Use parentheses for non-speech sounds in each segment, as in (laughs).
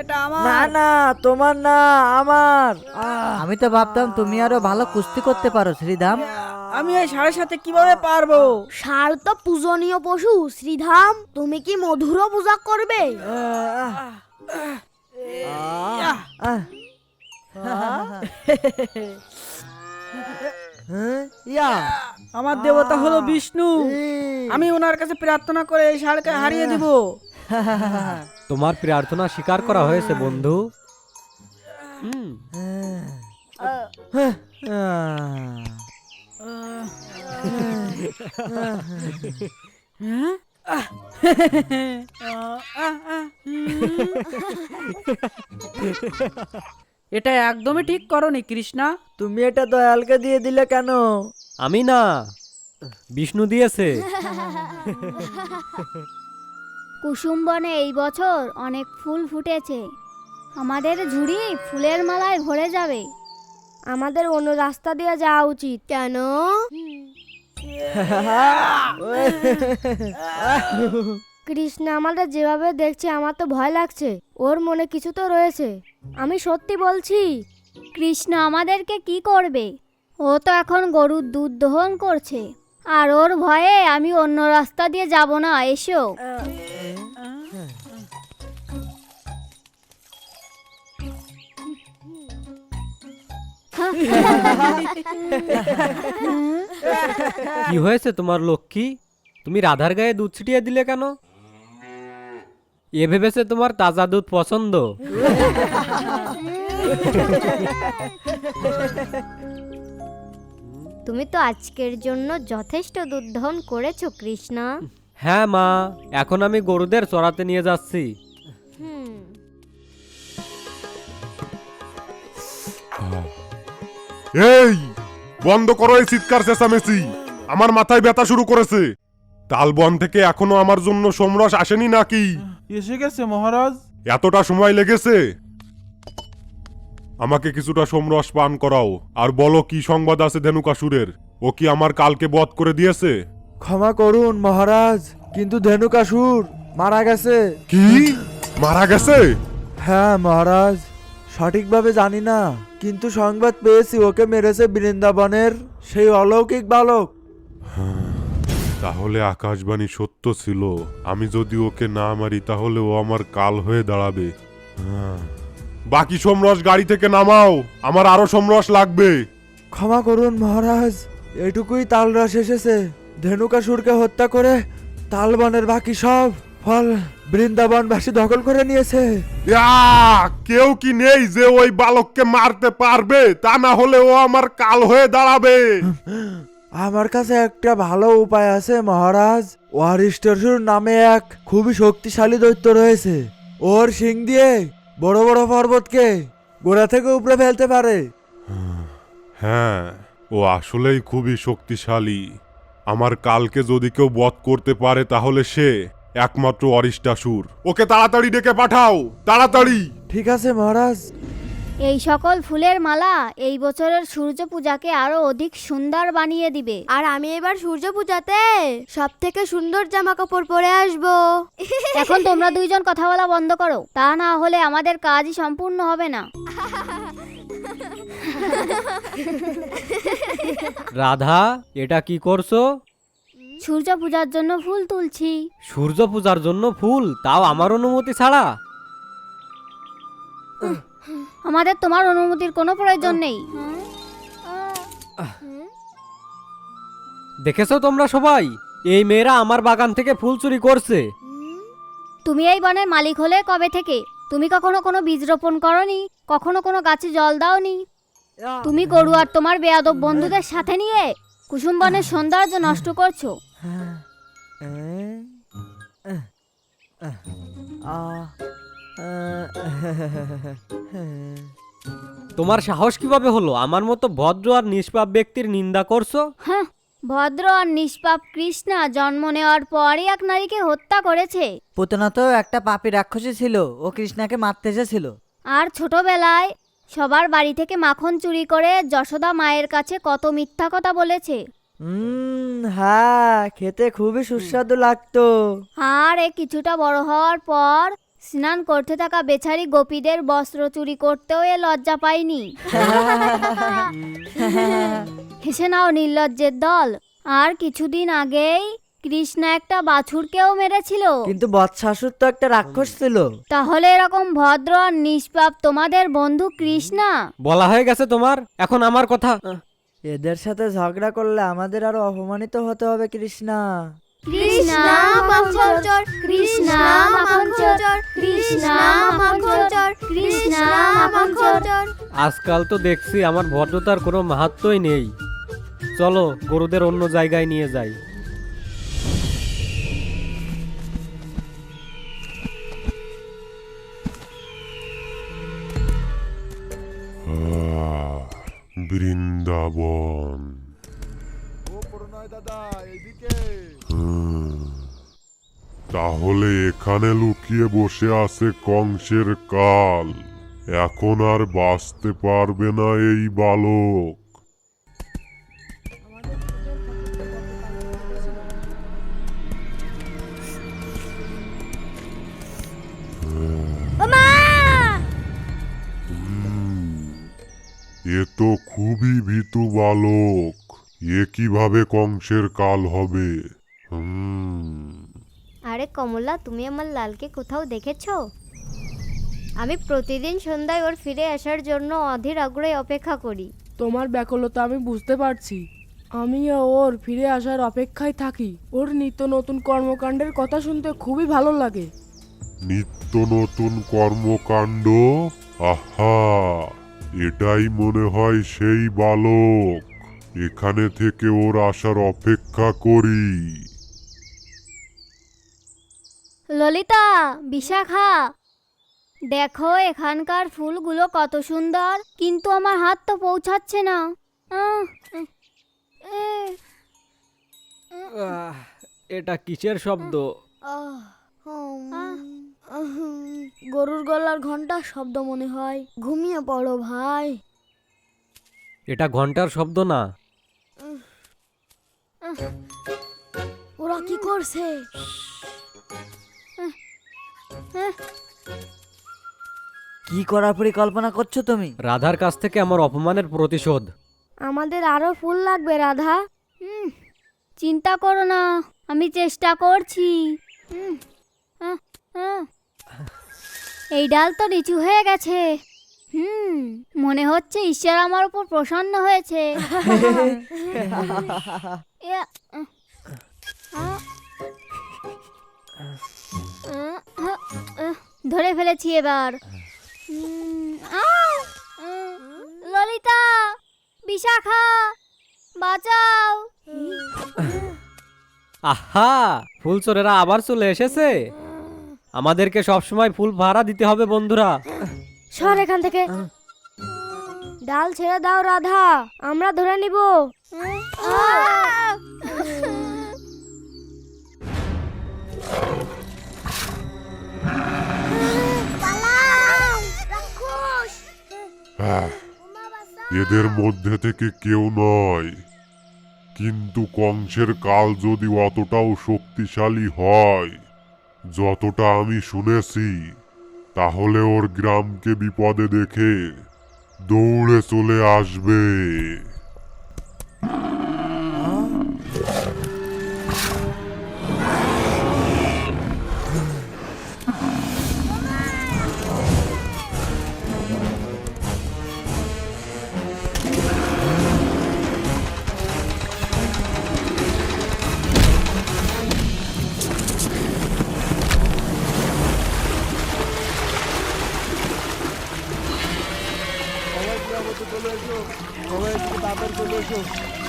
এটা আমার। না না তোমার না আমার। আমি তো ভাবতাম তুমি আরও ভালো কুস্তি করতে পারো শ্রীধাম। আমি এই ষাঁড়ের সাথে কীভাবে পারব? ষাঁড় তো পূজনীয় পশু শ্রীধাম তুমি কি মধুরও পূজা করবে? (laughs) (laughs) (laughs) হ্যাঁ? ইয়া আমার দেবতা হলো বিষ্ণু। আমি ওনার কাছে প্রার্থনা করে এই ষাঁড়কে হারিয়ে দিব। (laughs) তোমার প্রার্থনা স্বীকার করা হয়েছে বন্ধু। হুম। হ্যাঁ? (laughs) (laughs) এটা একদমই ঠিক করনি কৃষ্ণা। তুমি এটা দয়ালকে দিয়ে দিলে কেন? আমি না বিষ্ণু দিয়েছে। কুসুম বনে এই বছর অনেক ফুল ফুটেছে। আমাদের ঝুড়ি ফুলের মালায় ভরে যাবে। আমাদের অন্য রাস্তা দিয়ে যাওয়া উচিত কেন? (laughs) (laughs) (laughs) কৃষ্ণ, আমাদের যেভাবে দেখছে আমার তো ভয় লাগছে। ওর মনে কিছু তো রয়েছে। আমি সত্যি বলছি, কৃষ্ণ আমাদেরকে কি করবে? ও তো এখন গরুর দুধ দহন করছে। আর ওর ভয়ে আমি অন্য রাস্তা দিয়ে যাব না, এসো। কি হয়েছে তোমার লক্ষ্মী? তুমি রাধার গায়ে দুধ ছিটিয়ে দিলে কেন? এ ভেবেছে তোমার তাজা দুধ পছন্দ? তুমি তো আজকের জন্য যথেষ্ট দুধ দহন করেছ কৃষ্ণা। হ্যাঁ মা এখন আমি গরুদের চড়াতে নিয়ে যাচ্ছি। হুম। এই বন্ধ করো এই চিৎকার চেঁচামেচি। আমার মাথায় ব্যথা শুরু করেছে। তালবন থেকে এখনও আমার জন্য সোমরস আসেনি নাকি? এসে গেছে মহারাজ। এতটা সময় লেগেছে। আমাকে কিছুটা সোমরস পান করাও। আর বলো কি সংবাদ আছে ধেনুকাসুরের? ও কি আমার কালকে বধ করে দিয়েছে? ক্ষমা করুন মহারাজ কিন্তু ধেনুকাসুর মারা গেছে। কি? মারা গেছে? হ্যাঁ মহারাজ সঠিকভাবে জানি না কিন্তু সংবাদ পেয়েছি ওকে মেরেছে বৃন্দাবনের সেই অলৌকিক বালক। তাহলে আকাশবাণী সত্য ছিল। আমি যদি ওকে না মারি তাহলে ও আমার কাল হয়ে দাঁড়াবে। হ্যাঁ। বাকি সোমরস গাড়ি থেকে নামাও। আমার আরও সোমরস লাগবে। ক্ষমা করুন মহারাজ এটুকুই তালরস এসেছে। ধেনুকাসুরকে হত্যা করে তালবনের বাকি সব ফল বৃন্দাবনবাসী দখল করে নিয়েছে। ইয়া, কেউ কি নেই যে ওই বালককে মারতে পারবে? তা না হলে ও আমার কাল হয়ে দাঁড়াবে। আমার কাছে একটা ভালো উপায় আছে মহারাজ। ওয়ারিস্টরসুর নামে এক খুবই শক্তিশালী দৈত্য রয়েছে। ওর শিং দিয়ে বড় বড় পর্বতকে গোড়া থেকে উপরে ফেলতে পারে। হ্যাঁ ও আসলেই খুবই শক্তিশালী। আমার কালকে যদি কেউ বধ করতে পারে তাহলে সে একমাত্র অরিষ্টাসুর। ওকে তাড়াতাড়ি ডেকে পাঠাও তাড়াতাড়ি! ঠিক আছে মহারাজ। এই সকল ফুলের মালা এই বছরের সূর্য পূজাকে আরও অধিক সুন্দর বানিয়ে দিবে। আর আমি এবার সূর্য পূজাতে সব থেকে সুন্দর জামা কাপড় পরে আসব। এখন (laughs) তোমরা দুইজন কথা বলা বন্ধ করো তা না হলে আমাদের কাজই সম্পূর্ণ হবে না। রাধা এটা কি করছ? সূর্য পূজার জন্য ফুল তুলছি। সূর্য পূজার জন্য ফুল? তাও আমার অনুমতি ছাড়া? আমাদের তোমার অনুমতির কোনো প্রয়োজন নেই। দেখেছ তোমরা সবাই? এই মেয়েরা আমার বাগান থেকে ফুল চুরি করছে। তুমি এই বনের মালিক হলে কবে থেকে? তুমি কখনো কোনো বীজ রোপণ করনি কখনো কোনো গাছে জল দাওনি। তুমি গরু আর তোমার বেয়াদব বন্ধুদের সাথে নিয়ে কুসুম বনের সৌন্দর্য নষ্ট করছ। তোমার সাহস কীভাবে হলো? আমার মতো ভদ্র আর নিষ্পাপ ব্যক্তির নিন্দা করছ? হ্যাঁ ভদ্র আর নিষ্পাপ কৃষ্ণা জন্ম নেওয়ার পরই এক নারীকে হত্যা করেছে। পুতনা তো একটা পাপি রাক্ষসী ছিল ও কৃষ্ণাকে মারতে এসেছিল। আর ছোটবেলায় সবার বাড়ি থেকে মাখন চুরি করে যশোদা মায়ের কাছে কত মিথ্যা কথা বলেছে। হ্যাঁ খেতে খুবই সুস্বাদু লাগতো। আর এ কিছুটা বড় হওয়ার পর স্নান করতে থাকা বেচারি গোপীদের বস্ত্র চুরি করতেও এ লজ্জা পায়নি। হেসে নাও নির্লজ্জের দল। আর কিছুদিন আগেই কৃষ্ণা একটা বাছুরকেও মেরেছিল। কিন্তু বৎসাসুর তো একটা রাক্ষস ছিল। তাহলে এরকম ভদ্র আর নিষ্পাপ তোমাদের বন্ধু কৃষ্ণা? বলা হয়ে গেছে তোমার? এখন আমার কথা। এদের সাথে ঝগড়া করলে আমাদের আরও অপমানিত হতে হবে কৃষ্ণা। কৃষ্ণা কৃষ্ণা কৃষ্ণা কৃষ্ণা আজকাল তো দেখছি আমার ভদ্রতার কোনো মাহাত্মই নেই। চলো গরুদের অন্য জায়গায় নিয়ে যাই। আহ, তাহলে এখানে লুকিয়ে বসে আছে কংসের কাল। এখন আর বাঁচতে পারবে না এই বালক। এ তো খুবই ভীতু বালক। এ কীভাবে কংসের কাল হবে? হুম। আরে কমলা তুমি আমার লালকে কোথাও দেখেছ? আমি প্রতিদিন সন্ধ্যায় ওর ফিরে আসার জন্য অধীর আগ্রহে অপেক্ষা করি। তোমার ব্যাকুলতা আমি বুঝতে পারছি। আমিও ওর ফিরে আসার অপেক্ষায় থাকি। ওর নিত্য নতুন কর্মকাণ্ডের কথা শুনতে খুবই ভালো লাগে। নিত্য নতুন কর্মকাণ্ড? আহা! এটাই মনে হয় সেই বালক। এখানে থেকে ওর আসার অপেক্ষা করি। ললিতা বিশাখা দেখো এখানকার ফুলগুলো কত সুন্দর কিন্তু আমার হাত তো পৌঁছাচ্ছে না। আহ, এ, আহ, এটা কিসের শব্দ? গরুর গলার ঘণ্টা শব্দ মনে হয়। ঘুমিয়ে পড়ো ভাই। এটা ঘণ্টার শব্দ না। ওরা কি করছে? কি করার পরিকল্পনা করছ তুমি? রাধার কাছ থেকে আমার অপমানের প্রতিশোধ। আমাদের আরও ফুল লাগবে রাধা। হুম, চিন্তা করো না আমি চেষ্টা করছি। এই ডাল তো নিচু হয়ে গেছে। হুম মনে হচ্ছে ঈশ্বর আমার উপর প্রসন্ন হয়েছে। ইয়া, আহ, আহ, আহ, আহ, আহ, ধরে ফেলেছি এবার। হুম, আহ, উম, ললিতা বিশাখা বাঁচাও। আহা ফুল চোরেরা আবার চলে এসেছে। আমাদেরকে সবসময় ফুল ভাড়া দিতে হবে বন্ধুরা। সর এখান থেকে। ডাল ছেড়ে দাও রাধা। আমরা ধরে নিব। এদের মধ্যে থেকে কেউ নয়। কিন্তু কংসের কাল যদি অতটাও শক্তিশালী হয় যতটা আমি শুনেছি তাহলে ওর গ্রামকে বিপদে দেখে দৌড়ে চলে আসবে। jogo.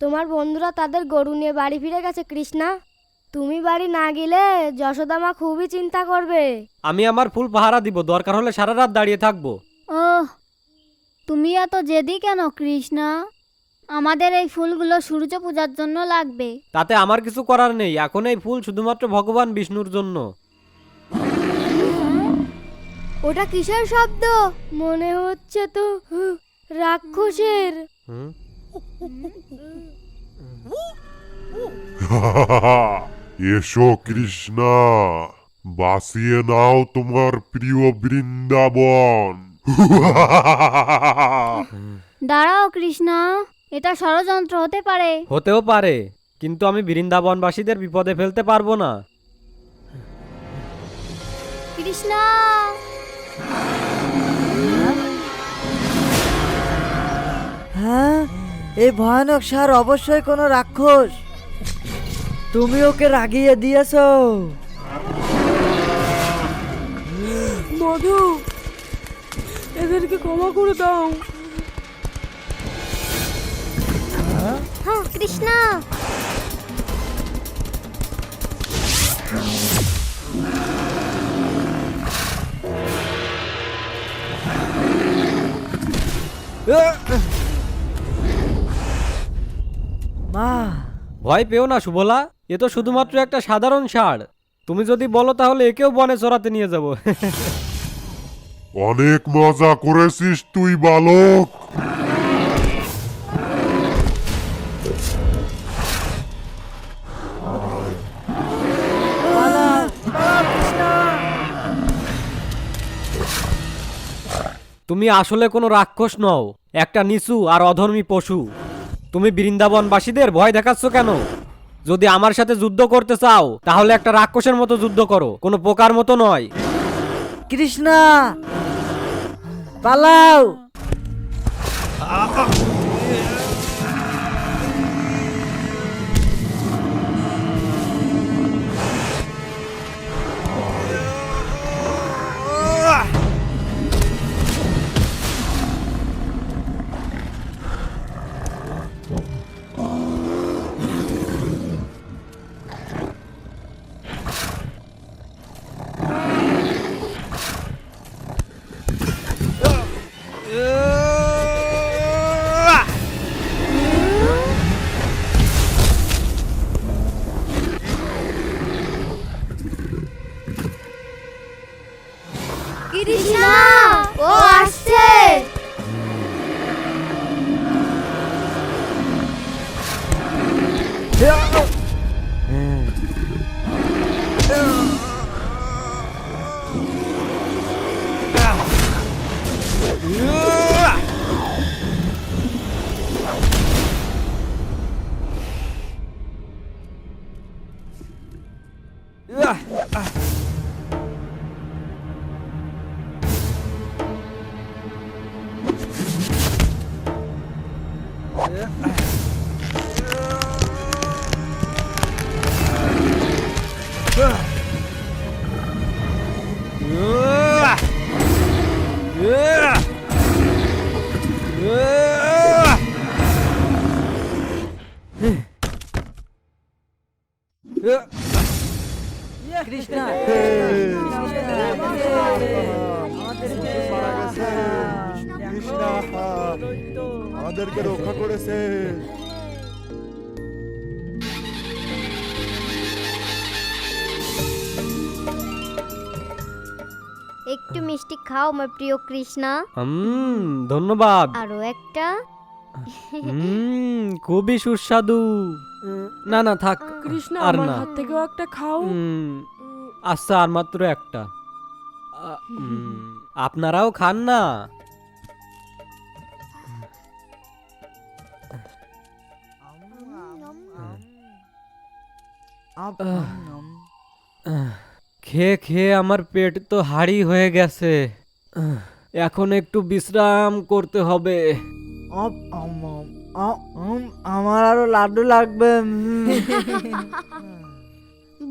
তোমার বন্ধুরা তাদের গরু নিয়ে বাড়ি ফিরে গেছে কৃষ্ণা। তুমি বাড়ি না গেলে যশোদামা খুবই চিন্তা করবে। আমি আমার ফুল পাহারা দিব দরকার হলে সারা রাত দাঁড়িয়ে থাকব। ওহ তুমি এত জেদি কেন কৃষ্ণা? আমাদের এই ফুলগুলো সূর্য পূজার জন্য লাগবে। তাতে আমার কিছু করার নেই এখন এই ফুল শুধুমাত্র ভগবান বিষ্ণুর জন্য। ওটা কিসের শব্দ? মনে হচ্ছে তো রাক্ষসের। হুম? (laughs) এসো কৃষ্ণা বাঁচিয়ে নাও তোমার প্রিয় বৃন্দাবন। (laughs) দাঁড়াও কৃষ্ণা এটা ষড়যন্ত্র হতে পারে। হতেও পারে কিন্তু আমি বৃন্দাবনবাসীদের বিপদে ফেলতে পারব না। কৃষ্ণা। হ্যাঁ? এই ভয়ানক সার অবশ্যই কোনো রাক্ষস। তুমি ওকে রাগিয়ে দিয়েছ। মধু এদেরকে ক্ষমা করে দাও। হ্যাঁ কৃষ্ণা। ভয় পেও না সুবলা। এ তো শুধুমাত্র একটা সাধারণ ষাঁড়। তুমি যদি বলো তাহলে একেও বনে চড়াতে নিয়ে যাব। অনেক মজা করেছিস তুই বালক। তুমি আসলে কোনো রাক্ষস নও একটা নিচু আর অধর্মী পশু। তুমি বৃন্দাবনবাসীদের ভয় দেখাচ্ছ কেন? যদি আমার সাথে যুদ্ধ করতে চাও তাহলে একটা রাক্ষসের মতো যুদ্ধ করো। কোনো পোকার মতো নয়। কৃষ্ণা! পালাও! আমাদেরকে রক্ষা করেছে। একটু মিষ্টি খাও আমার প্রিয় কৃষ্ণা। হুম ধন্যবাদ। আরও একটা। হুম খুবই সুস্বাদু। না না থাক কৃষ্ণ আর আমার না। হাত থেকেও একটা খাও। হুম, আচ্ছা আর মাত্র একটা। আ, হুম, আপনারাও খান না। খেয়ে খেয়ে আমার পেট তো হাড়ি হয়ে গেছে। এখন একটু বিশ্রাম করতে হবে। আম, আম, আম, আম, আম, আমার আরও লাড্ডু লাগবে। (laughs)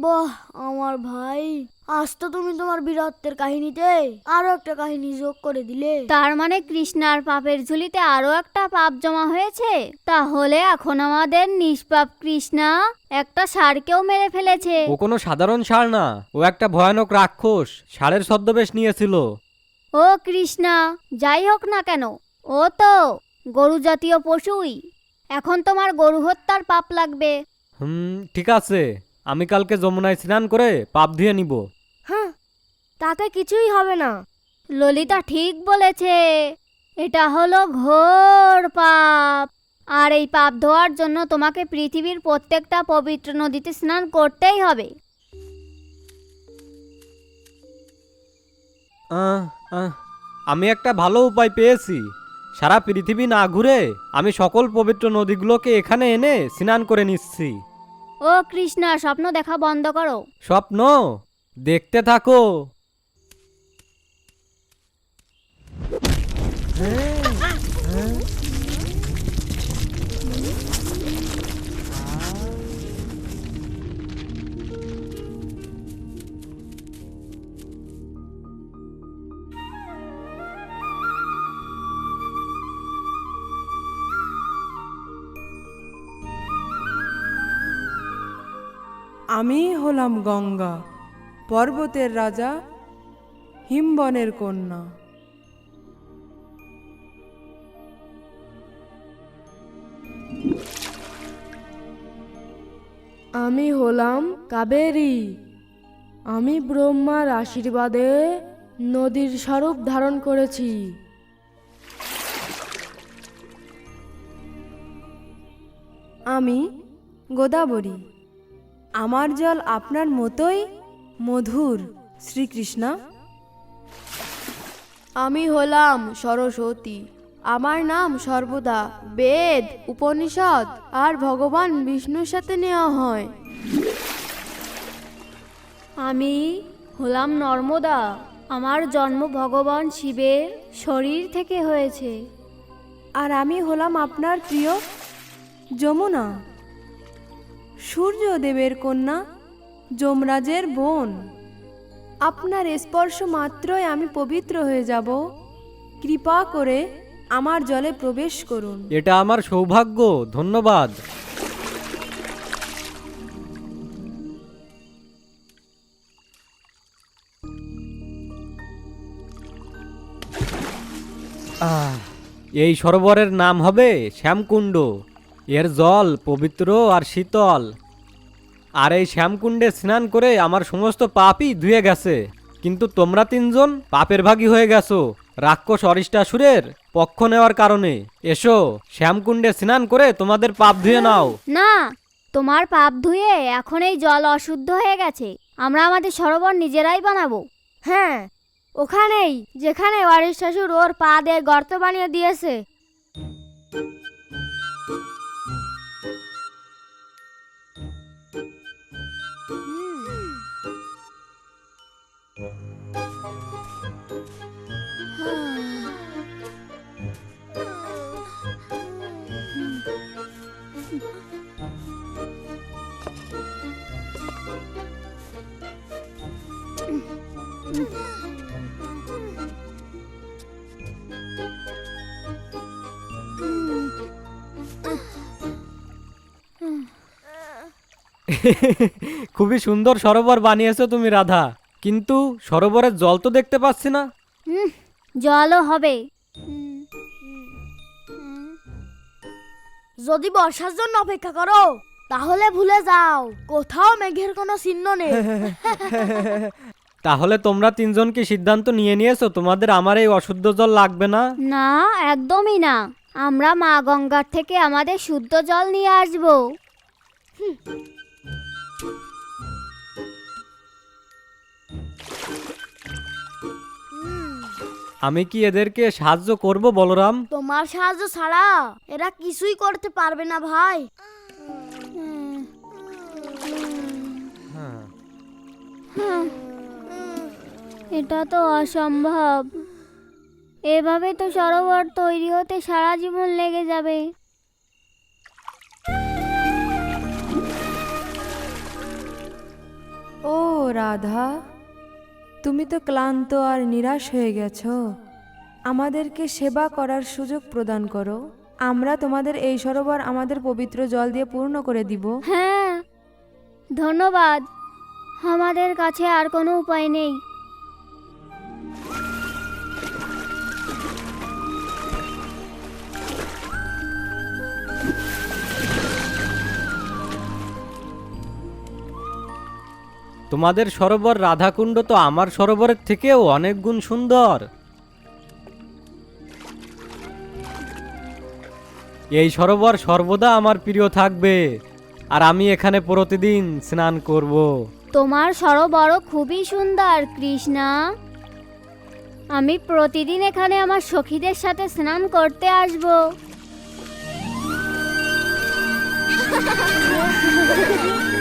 বাহ আমার ভাই। আজ তো তুমি তোমার বীরত্বের কাহিনীতে আরও একটা কাহিনী যোগ করে দিলে। তার মানে কৃষ্ণার পাপের ঝুলিতে আরও একটা পাপ জমা হয়েছে? তাহলে এখন আমাদের নিষ্পাপ কৃষ্ণা একটা ষাঁড়কেও মেরে ফেলেছে। ও কোনো সাধারণ ষাঁড় না ও একটা ভয়ানক রাক্ষস ষাঁড়ের ছদ্মবেশ নিয়েছিল। ও কৃষ্ণা যাই হোক না কেন ও তো গরু জাতীয় পশুই। এখন তোমার গরু হত্যার পাপ লাগবে। হুম ঠিক আছে। আমি কালকে যমুনায় স্নান করে পাপ ধুয়ে নিব। হ্যাঁ তাতে কিছুই হবে না। ললিতা ঠিক বলেছে। এটা হলো ঘোর পাপ। আর এই পাপ ধোয়ার জন্য তোমাকে পৃথিবীর প্রত্যেকটা পবিত্র নদীতে স্নান করতেই হবে। আহ, আহ, আমি একটা ভালো উপায় পেয়েছি। সারা পৃথিবী না ঘুরে আমি সকল পবিত্র নদীগুলোকে এখানে এনে স্নান করে নিচ্ছি। ও কৃষ্ণা স্বপ্ন দেখা বন্ধ করো। স্বপ্ন? দেখতে থাকো। আমি হলাম গঙ্গা, পর্বতের রাজা, হিমবনের কন্যা। আমি হলাম কাবেরী। আমি ব্রহ্মার আশীর্বাদে নদীর স্বরূপ ধারণ করেছি। আমি গোদাবরী। আমার জল আপনার মতোই মধুর। শ্রীকৃষ্ণ। আমি হলাম সরস্বতী আমার নাম সর্বদা বেদ উপনিষদ আর ভগবান বিষ্ণুর সাথে নেওয়া হয়। আমি হলাম নর্মদা আমার জন্ম ভগবান শিবের শরীর থেকে হয়েছে। আর আমি হলাম আপনার প্রিয় যমুনা। সূর্যদেবের কন্যা যমরাজের বোন। আপনার স্পর্শ মাত্রই আমি পবিত্র হয়ে যাব। কৃপা করে আমার জলে প্রবেশ করুন। এটা আমার সৌভাগ্য, ধন্যবাদ। এই সরোবরের নাম হবে শ্যামকুণ্ড। এর জল পবিত্র আর শীতল। আর এই শ্যামকুণ্ডে স্নান করে আমার সমস্ত পাপই ধুয়ে গেছে। কিন্তু তোমরা তিনজন পাপের ভাগী হয়ে গেছো, রাক্ষস অরিষ্টাসুরের পক্ষ নেওয়ার কারণে। এসো, শ্যামকুণ্ডে স্নান করে তোমাদের পাপ ধুয়ে নাও। না, তোমার পাপ ধুয়ে এখন এই জল অশুদ্ধ হয়ে গেছে। আমরা আমাদের সরোবর নিজেরাই বানাবো। হ্যাঁ ওখানেই, যেখানে শাশুর ওর পা দিয়ে গর্ত বানিয়ে দিয়েছে। (laughs) খুবই সুন্দর সরোবর বানিয়েছো তুমি, রাধা। কিন্তু সরোবরের জল তো দেখতে পাচ্ছি না। জলও হবে। যদি বর্ষার জন্য অপেক্ষা করো তাহলে ভুলে যাও কোথাও মেঘের কোনো চিহ্ন নেই। (laughs) তাহলে তোমরা তিনজন কি সিদ্ধান্ত নিয়ে নিয়েছো? তোমাদের আমার এই অশুদ্ধ জল লাগবে না? না একদমই না। আমরা মা গঙ্গার থেকে আমাদের শুদ্ধ জল নিয়ে আসব। আমি কি এদেরকে সাহায্য করব বলরাম? তোমার সাহায্য ছাড়া এরা কিছুই করতে পারবে না ভাই। এটা তো অসম্ভব। এভাবে তো সরোবর তৈরি হতে সারা জীবন লেগে যাবে। ও রাধা। তুমি তো ক্লান্ত আর নিরাশ হয়ে গেছ। আমাদেরকে সেবা করার সুযোগ প্রদান করো। আমরা তোমাদের এই সরোবর আমাদের পবিত্র জল দিয়ে পূর্ণ করে দিব। হ্যাঁ ধন্যবাদ। আমাদের কাছে আর কোনো উপায় নেই। তোমাদের সরোবর রাধাকুণ্ড তো আমার সরোবরের থেকেও অনেক গুণ সুন্দর। এই সরোবর সর্বদা আমার প্রিয় থাকবে আর আমি এখানে প্রতিদিন স্নান করব। তোমার সরোবর খুবই সুন্দর কৃষ্ণা। আমি প্রতিদিন এখানে আমার সখীদের সাথে স্নান করতে আসব। (laughs)